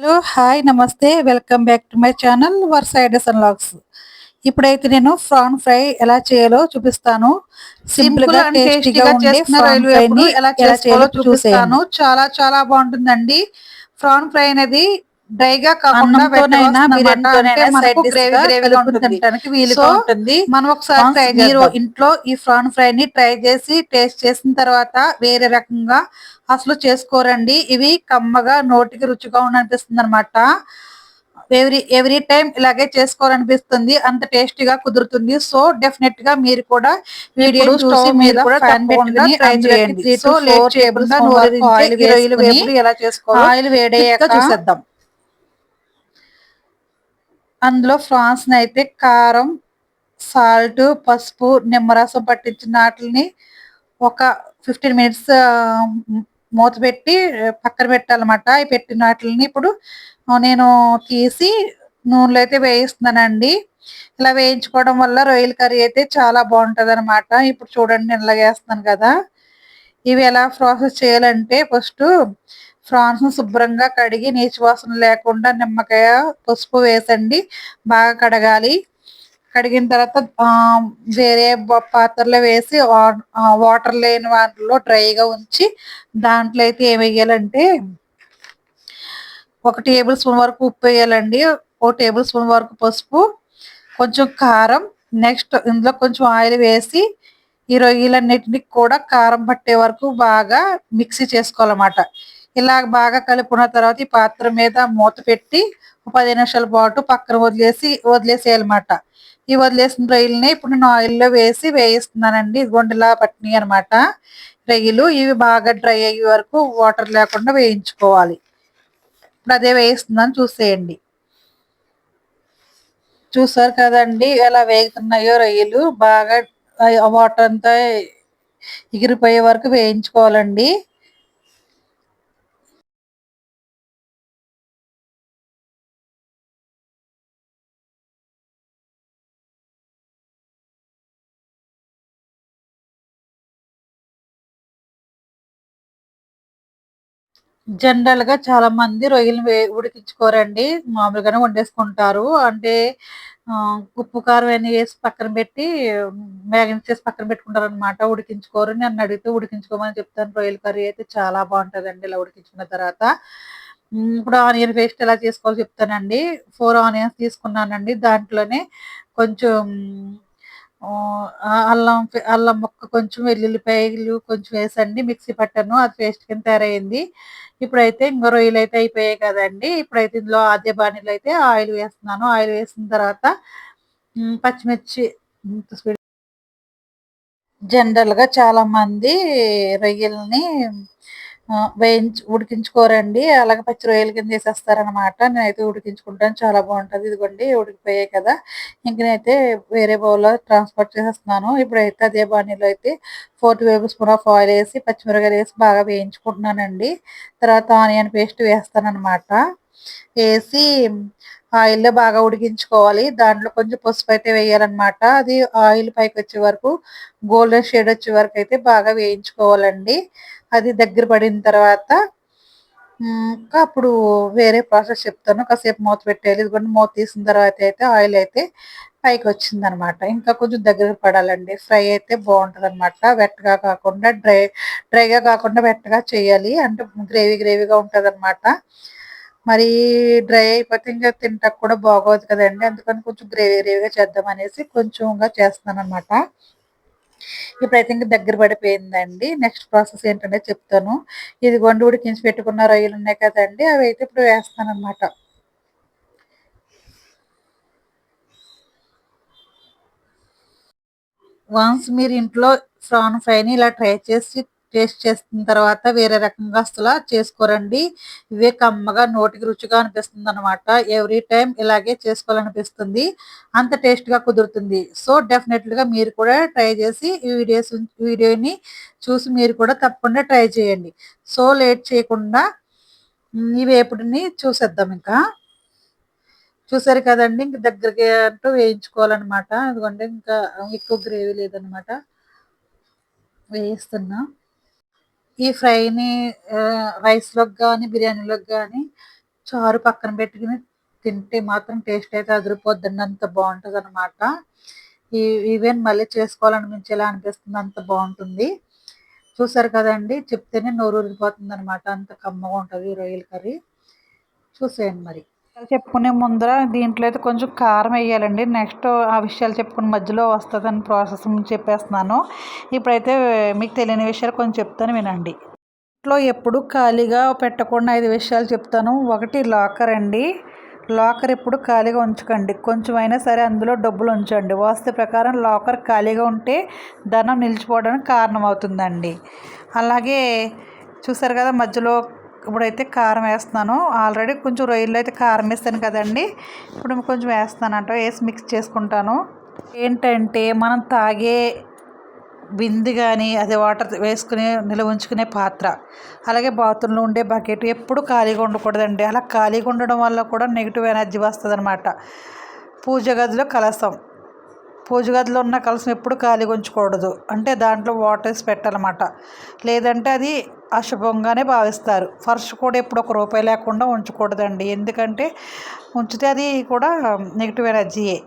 Hello hi నమస్తే welcome back to my channel verse ideas and logs. ఇప్పుడైతే నేను prawn fry ఎలా చేయాలో చూపిస్తాను. సింపుల్గా టేస్టీగా ఉండే ఫ్రాన్ ఎలా చేయాలో చూపిస్తాను. చాలా చాలా బాగుంటుందండి. ప్రాన్ ఫ్రై అనేది డ్రై గా కాకుండా గా మనం ఒకసారి మీరు ఇంట్లో ఈ ఫ్రాన్ ఫ్రై ని ట్రై చేసి టేస్ట్ చేసిన తర్వాత వేరే రకంగా అసలు చేసుకోరండి. ఇవి కమ్మగా నోటికి రుచిగా ఉండనిపిస్తుంది అనమాట ఎవ్రీ ఎవ్రీ టైం ఇలాగే చేసుకోవాలనిపిస్తుంది. అంత టేస్టీగా కుదురుతుంది. సో డెఫినెట్గా మీరు కూడా వీడియో చూసి మీరు మీద కూడా ట్రై చేయండి. సో లేట్ చేయకుండా వేపుడు ఎలా చేసుకోవాలో ఆయిల్ వేడయ్యాక గా చూసేద్దాం. అందులో ఫ్రాన్స్ అయితే కారం సాల్ట్ పసుపు నిమ్మరసం పట్టించిన వాటిని ఒక ఫిఫ్టీన్ మినిట్స్ మూత పెట్టి పక్కన పెట్టాలన్నమాట. అవి పెట్టిన వాటిని ఇప్పుడు నేను తీసి నూనెలో అయితే వేయిస్తున్నానండి. ఇలా వేయించుకోవడం వల్ల రొయ్యల కర్రీ అయితే చాలా బాగుంటుంది అనమాట ఇప్పుడు చూడండి నేను ఇలా వేస్తున్నాను కదా. ఇవి ఎలా ప్రాసెస్ చేయాలంటే ఫస్ట్ ఫ్రాన్స్ శుభ్రంగా కడిగి నీచు వాసన లేకుండా నిమ్మకాయ పసుపు వేసండి బాగా కడగాలి. కడిగిన తర్వాత వేరే పాత్రలో వేసి వాటర్ లేని వాటిలో డ్రైగా ఉంచి దాంట్లో అయితే ఏం వేయాలంటే ఒక టేబుల్ స్పూన్ వరకు ఉప్పు వేయాలండి. ఒక టేబుల్ స్పూన్ వరకు పసుపు కొంచెం కారం నెక్స్ట్ ఇందులో కొంచెం ఆయిల్ వేసి ఈ రొయ్యలన్నిటిని కూడా కారం పట్టే వరకు బాగా మిక్సీ చేసుకోవాలన్నమాట. ఇలా బాగా కలుపుకున్న తర్వాత ఈ పాత్ర మీద మూత పెట్టి పది నిమిషాల పాటు పక్కన వదిలేసి వదిలేసేయాలన్నమాట. ఈ వదిలేసిన రొయ్యలని ఇప్పుడు నేను ఆయిల్లో వేసి వేయిస్తున్నానండి. గుండెలా పట్టినాయి అనమాట రొయ్యలు ఇవి బాగా డ్రై అయ్యే వరకు వాటర్ లేకుండా వేయించుకోవాలి. ఇప్పుడు అదే వేయిస్తున్నాను చూసేయండి. చూసారు కదండి ఎలా వేగుతున్నాయో రొయ్యలు బాగా వాటర్ అంతా ఎగిరిపోయే వరకు వేయించుకోవాలండి. జనరల్గా చాలా మంది రొయ్యలు వే- ఉడికించుకోరండి. మామూలుగానే వండేసుకుంటారు. అంటే ఉప్పు కారం అని వేసి పక్కన పెట్టి మ్యాగినేట్ చేసి పక్కన పెట్టుకుంటారు అనమాట ఉడికించుకోరు. నన్ను అడిగితే ఉడికించుకోమని చెప్తాను. రొయ్యల కర్రీ అయితే చాలా బాగుంటదండి ఇలా ఉడికించుకున్న తర్వాత. ఇప్పుడు ఆనియన్ పేస్ట్ ఎలా చేసుకోవాలో చెప్తానండి. ఫోర్ ఆనియన్స్ తీసుకున్నానండి. దాంట్లోనే కొంచెం అల్లం అల్లం ముక్క కొంచెం వెల్లుల్లిపాయలు కొంచెం వేసండి మిక్సీ పట్టాను అది పేస్ట్ కింద తయారైంది. ఇప్పుడైతే ఇంకో రొయ్యలు అయితే అయిపోయాయి కదండి. ఇప్పుడైతే ఇందులో అదే బాణీలు అయితే ఆయిల్ వేస్తున్నాను. ఆయిల్ వేసిన తర్వాత పచ్చిమిర్చి జనరల్గా చాలా మంది రొయ్యల్ని వేయించి ఉడికించుకోరండి. అలాగే పచ్చి రొయ్యల కింద వేసేస్తారనమాట నేనైతే ఉడికించుకుంటాను. చాలా బాగుంటుంది. ఇదిగోండి ఉడికిపోయాయి కదా. ఇంక నేనైతే వేరే బౌల్లో ట్రాన్స్ఫర్ చేసేస్తున్నాను. ఇప్పుడైతే అదే బాణీలో అయితే four tablespoon of oil వేసి పచ్చిమిరకాయలు వేసి బాగా వేయించుకుంటున్నానండి. తర్వాత ఆనియన్ పేస్ట్ వేస్తానమాట వేసి ఆయిల్లో బాగా ఉడికించుకోవాలి. దాంట్లో కొంచెం పసుపు అయితే వేయాలన్నమాట. అది ఆయిల్ పైకి వచ్చే వరకు గోల్డెన్ షేడ్ వచ్చే వరకు అయితే బాగా వేయించుకోవాలండి. అది దగ్గర పడిన తర్వాత ఇంకా అప్పుడు వేరే ప్రాసెస్ చెప్తాను. కాసేపు మూత పెట్టేయాలి. ఇదిగోండి మూత తీసిన తర్వాత అయితే ఆయిల్ అయితే పైకి వచ్చింది అనమాట ఇంకా కొంచెం దగ్గర పడాలండి. ఫ్రై అయితే బాగుంటుంది అనమాట వెట్టగా కాకుండా డ్రై డ్రైగా కాకుండా వెట్టగా చేయాలి. అంటే గ్రేవీ గ్రేవీగా ఉంటుంది అనమాట మరి డ్రై అయిపోతే ఇంకా తింటాక కూడా బాగోదు కదండి. అందుకని కొంచెం గ్రేవీ గ్రేవీగా చేద్దాం అనేసి కొంచెంగా చేస్తున్నాను అనమాట ఇప్పుడైతే ఇంకా దగ్గర పడిపోయిందండి. నెక్స్ట్ ప్రాసెస్ ఏంటంటే చెప్తాను. ఇది గొండు ఉడికించి పెట్టుకున్న రొయ్యలు ఉన్నాయి కదండి అవి అయితే ఇప్పుడు వేస్తాను అనమాట వన్స్ మీరు ఇంట్లో ఫ్రాన్ ఫ్రైని ఇలా ట్రై చేసి టేస్ట్ చేసిన తర్వాత వేరే రకంగా అసలు చేసుకోరండి. ఇవే కమ్మగా నోటికి రుచిగా అనిపిస్తుంది అనమాట ఎవ్రీ టైం ఇలాగే చేసుకోవాలనిపిస్తుంది. అంత టేస్ట్గా కుదురుతుంది. సో డెఫినెట్లీగా మీరు కూడా ట్రై చేసి ఈ వీడియోస్ వీడియోని చూసి మీరు కూడా తప్పకుండా ట్రై చేయండి. సో లేట్ చేయకుండా ఈ వేపుడిని చూసేద్దాం ఇంకా. చూసారు కదండి ఇంక దగ్గరికి అంటూ వేయించుకోవాలన్నమాట. ఎందుకంటే ఇంకా ఎక్కువ గ్రేవీ లేదనమాట వేయిస్తున్నా. ఈ ఫ్రైని రైస్లోకి కానీ బిర్యానీలోకి కానీ చారు పక్కన పెట్టుకుని తింటే మాత్రం టేస్ట్ అయితే అదిరిపోద్దండి. అంత బాగుంటుంది అనమాట ఈవెన్ మళ్ళీ చేసుకోవాలనిపించేలా అనిపిస్తుంది. అంత బాగుంటుంది. చూసారు కదండి చెప్తేనే నోరు ఊరిపోతుంది అనమాట అంత కమ్మగా ఉంటుంది రొయ్యల కర్రీ. చూసేయండి మరి. చెప్పుకునే ముందర దీంట్లో అయితే కొంచెం కారం వేయాలండి. నెక్స్ట్ ఆ విషయాలు చెప్పుకుని మధ్యలో వస్తుందని ప్రాసెస్ చెప్పేస్తున్నాను. ఇప్పుడైతే మీకు తెలియని విషయాలు కొంచెం చెప్తాను వినండి. ఇంట్లో ఎప్పుడు ఖాళీగా పెట్టకుండా ఐదు విషయాలు చెప్తాను. ఒకటి లాకర్ అండి. లాకర్ ఎప్పుడు ఖాళీగా ఉంచకండి. కొంచెం అయినా సరే అందులో డబ్బులు ఉంచండి. వాస్తు ప్రకారం లాకర్ ఖాళీగా ఉంటే ధనం నిలిచిపోవడానికి కారణం అవుతుందండి అలాగే చూసారు కదా మధ్యలో ఇప్పుడైతే కారం వేస్తున్నాను. ఆల్రెడీ కొంచెం రొయ్యలు అయితే కారం వేస్తాను కదండి. ఇప్పుడు కొంచెం వేస్తానంట వేసి మిక్స్ చేసుకుంటాను. ఏంటంటే మనం తాగే బింది కానీ అదే వాటర్ వేసుకునే నిల్వ ఉంచుకునే పాత్ర. అలాగే బాత్రూంలో ఉండే బకెట్ ఎప్పుడు ఖాళీగా ఉండకూడదండి. అలా ఖాళీగా ఉండడం వల్ల కూడా నెగిటివ్ ఎనర్జీ వస్తుంది అనమాట పూజ గదిలో కలసం పూజ గదిలో ఉన్న కలసం ఎప్పుడు ఖాళీగా ఉంచకూడదు అంటే దాంట్లో వాటర్స్ పెట్టాలన్నమాట. లేదంటే అది అశుభంగానే భావిస్తారు. ఫర్ష్ కూడా ఎప్పుడు ఒక రూపాయి లేకుండా ఉంచకూడదండి. ఎందుకంటే ఉంచితే అది కూడా నెగిటివ్ ఎనర్జీయే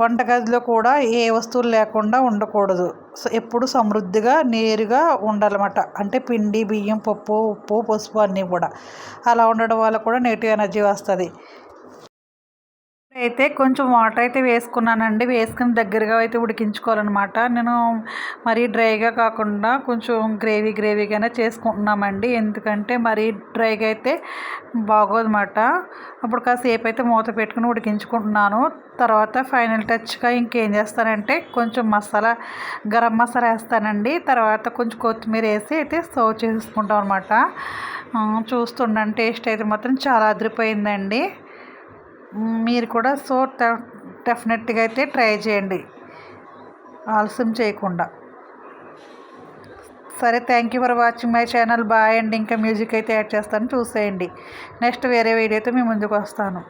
వంటగదిలో కూడా ఏ వస్తువులు లేకుండా ఉండకూడదు. ఎప్పుడు సమృద్ధిగా నేరుగా ఉండాలన్నమాట. అంటే పిండి బియ్యం పప్పు ఉప్పు పసుపు అన్నీ కూడా. అలా ఉండడం వల్ల కూడా నెగిటివ్ ఎనర్జీ వస్తుంది. అయితే కొంచెం వాటర్ అయితే వేసుకున్నానండి. వేసుకుని దగ్గరగా అయితే ఉడికించుకోవాలన్నమాట. నేను మరీ డ్రైగా కాకుండా కొంచెం గ్రేవీ గ్రేవీగానే చేసుకుంటున్నామండి. ఎందుకంటే మరీ డ్రైగా అయితే బాగోదన్నమాట. అప్పుడు కాసేపు అయితే మూత పెట్టుకుని ఉడికించుకుంటున్నాను. తర్వాత ఫైనల్ టచ్గా ఇంకేం చేస్తానంటే కొంచెం మసాలా గరం మసాలా వేస్తానండి. తర్వాత కొంచెం కొత్తిమీర వేసి అయితే సర్వ్ చేసుకుంటాం అనమాట చూస్తుండండి టేస్ట్ అయితే మాత్రం చాలా అదిరిపోయిందండి. మీరు కూడా సో డెఫినెట్గా అయితే ట్రై చేయండి. ఆలస్యం చేయకుండా. సరే thank you for watching my channel. Bye and. ఇంకా మ్యూజిక్ అయితే యాడ్ చేస్తాను. చూసేయండి. నెక్స్ట్ వేరే వీడియోతో మీ ముందుకు వస్తాను.